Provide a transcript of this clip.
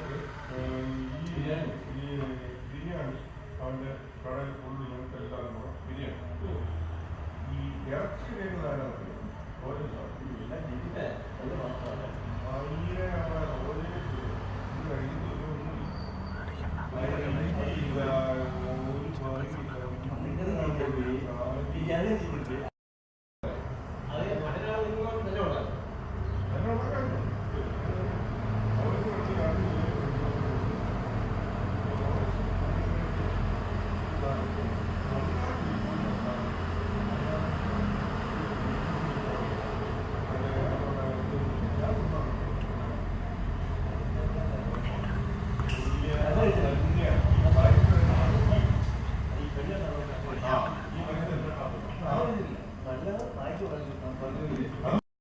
ഇതൊക്കെ ബിരിയാണി ബിരിയാണി അവന്റെ കടയിൽ ഫുള്ള് ഞങ്ങൾക്ക് എല്ലാവരും കൂടെ ബിരിയാണി ഈ ഇറച്ചി വേഗം ധാരാളം ഓരോ ഭയങ്കര ഒരു ബിരിയാണി 来就夫、大丈夫、頑。